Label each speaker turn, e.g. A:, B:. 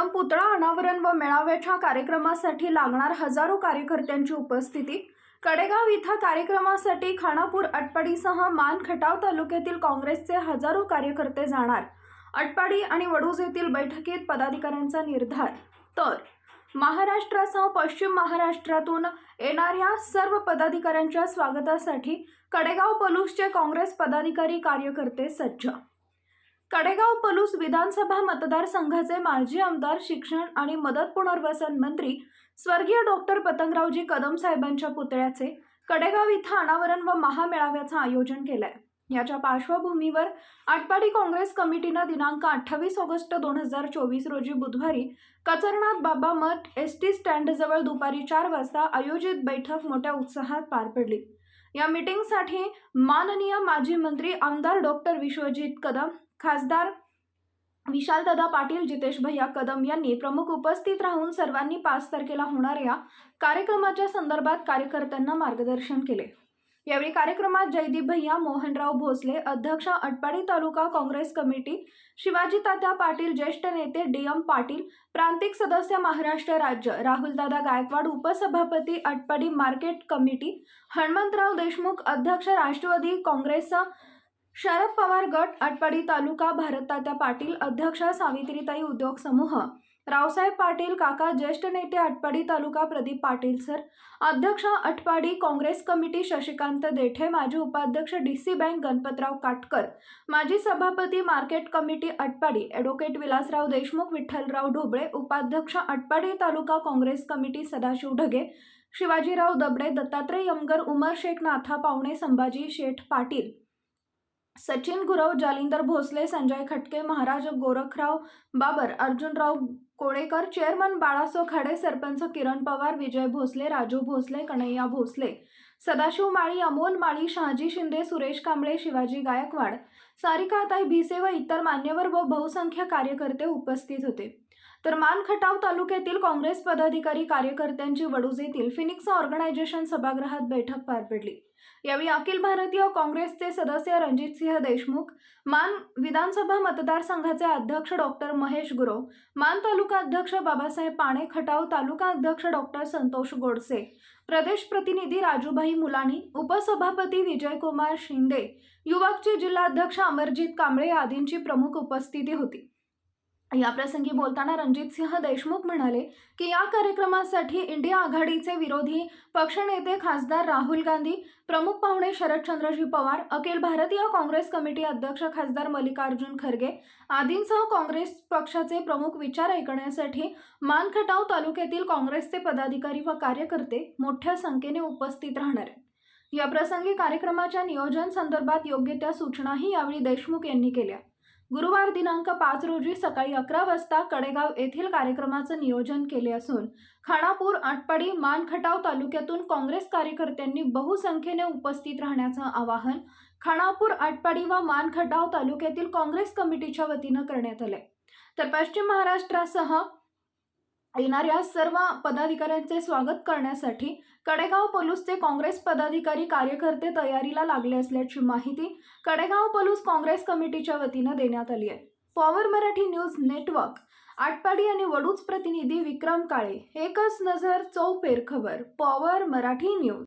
A: कदम पुतळा अनावरण व मेळाव्याच्या कार्यक्रमासाठी लागणार हजारो कार्यकर्त्यांची उपस्थिती. कडेगाव इथं कार्यक्रमासाठी खानापूर अटपाडीसह मान खटाव तालुक्यातील काँग्रेसचे हजारो कार्यकर्ते जाणार. अटपाडी आणि वडूज येथील बैठकीत पदाधिकाऱ्यांचा निर्धार. तर महाराष्ट्रासह पश्चिम महाराष्ट्रातून येणाऱ्या सर्व पदाधिकाऱ्यांच्या स्वागतासाठी कडेगाव पलूसचे काँग्रेस पदाधिकारी कार्यकर्ते सज्ज कडेगाव पलूस विधानसभा मतदारसंघाचे माजी आमदार शिक्षण आणि मदत पुनर्वसन मंत्री स्वर्गीय डॉक्टर पतंगरावजी कदम साहेबांच्या पुतळ्याचे कडेगाव इथं अनावरण व महामेळाव्याचं आयोजन केलंय. याच्या पार्श्वभूमीवर आटपाडी काँग्रेस कमिटीनं दिनांक अठ्ठावीस ऑगस्ट दोन हजार चोवीस रोजी बुधवारी कचरनाथ बाबा मठ एस टी स्टँडजवळ दुपारी चार वाजता आयोजित बैठक मोठ्या उत्साहात पार पडली. या मीटिंगसाठी माननीय माजी मंत्री आमदार डॉक्टर विश्वजित कदम खासदार विशालदादा पाटील जितेश भैया कदम यांनी प्रमुख उपस्थित राहून सर्वांनी पाच तारखेला होणाऱ्या कार्यक्रमाच्या संदर्भात कार्यकर्त्यांना मार्गदर्शन केले. यावेळी कार्यक्रमात जयदीप भैया मोहनराव भोसले अध्यक्ष अटपाडी तालुका काँग्रेस कमिटी शिवाजी तात्या पाटील ज्येष्ठ नेते डी एम पाटील प्रांतिक सदस्य महाराष्ट्र राज्य राहुलदादा गायकवाड उपसभापती अटपाडी मार्केट कमिटी हनुमंतराव देशमुख अध्यक्ष राष्ट्रवादी काँग्रेस शरद पवार गट आटपाडी तालुका भारततात्या पाटील अध्यक्ष सावित्रीताई उद्योग समूह. रावसाहेब पाटील काका ज्येष्ठ नेते आटपाडी तालुका प्रदीप पाटील सर. अध्यक्ष आटपाडी काँग्रेस कमिटी शशिकांत देठे. माजी उपाध्यक्ष D C bank Ganpatrao Katkar. माजी सभापती market committee Atpadi. Advocate Vilasrao Deshmukh Vitthalrao Dhoble. उपाध्यक्ष आटपाडी तालुका काँग्रेस कमिटी सदाशिव ढगे. शिवाजीराव दबडे दत्तात्रय यमगर उमर शेख नाथा पावणे संभाजी शेठ पाटील. सचिन गुरव जालिंदर भोसले संजय खटके महाराज गोरखराव बाबर अर्जुनराव कोळेकर चेअरमन बाळासो खाडे सरपंच किरण पवार विजय भोसले राजू भोसले कन्हैया भोसले सदाशिव माळी अमोल माळी शहाजी शिंदे सुरेश कांबळे शिवाजी गायकवाड सारिकाताई भिसे व इतर मान्यवर व बहुसंख्य कार्यकर्ते उपस्थित होते. तर मानखटाव तालुक्यातील काँग्रेस पदाधिकारी कार्यकर्त्यांची वडूज येथील फिनिक्स ऑर्गनायझेशन सभागृहात बैठक पार पडली. यावेळी अखिल भारतीय काँग्रेसचे सदस्य रणजितसिंह देशमुख मान विधानसभा मतदारसंघाचे अध्यक्ष डॉक्टर महेश गुरव मान तालुका अध्यक्ष बाबासाहेब पाणे खटाव तालुका अध्यक्ष डॉक्टर संतोष गोडसे प्रदेश प्रतिनिधी राजूभाई मुलानी उपसभापती विजयकुमार शिंदे युवकचे जिल्हाध्यक्ष अमरजित कांबळे आदींची प्रमुख उपस्थिती होती. याप्रसंगी बोलताना रणजितसिंह देशमुख म्हणाले की या कार्यक्रमासाठी इंडिया आघाडीचे विरोधी पक्षनेते खासदार राहुल गांधी प्रमुख पाहुणे शरदचंद्रजी पवार अखिल भारतीय काँग्रेस कमिटी अध्यक्ष खासदार मल्लिकार्जुन खरगे आदींसह काँग्रेस पक्षाचे प्रमुख विचार ऐकण्यासाठी मानखटाव तालुक्यातील काँग्रेसचे पदाधिकारी व कार्यकर्ते मोठ्या संख्येने उपस्थित राहणार. आहेत या प्रसंगी कार्यक्रमाच्या नियोजन संदर्भात योग्य त्या सूचनाही यावेळी देशमुख यांनी केल्या. गुरुवार दिनांक पाच रोजी सकाळी अकरा वाजता कडेगाव येथील कार्यक्रमाचं नियोजन केले असून खानापूर आटपाडी मानखटाव तालुक्यातून काँग्रेस कार्यकर्त्यांनी बहुसंख्येने उपस्थित राहण्याचं आवाहन खानापूर आटपाडी व मानखटाव तालुक्यातील काँग्रेस कमिटीच्या वतीनं करण्यात आलंय. तर पश्चिम महाराष्ट्रासह येणाऱ्या सर्व पदाधिकाऱ्यांचे स्वागत करण्यासाठी कडेगाव पलूसचे काँग्रेस पदाधिकारी कार्यकर्ते तयारीला लागले असल्याची माहिती कडेगाव पलूस काँग्रेस कमिटीच्या वतीनं देण्यात आली आहे. Power Marathi news network Atpadi आणि वडूच प्रतिनिधी विक्रम काळे एकच नजर चौफेर खबर पॉवर मराठी न्यूज.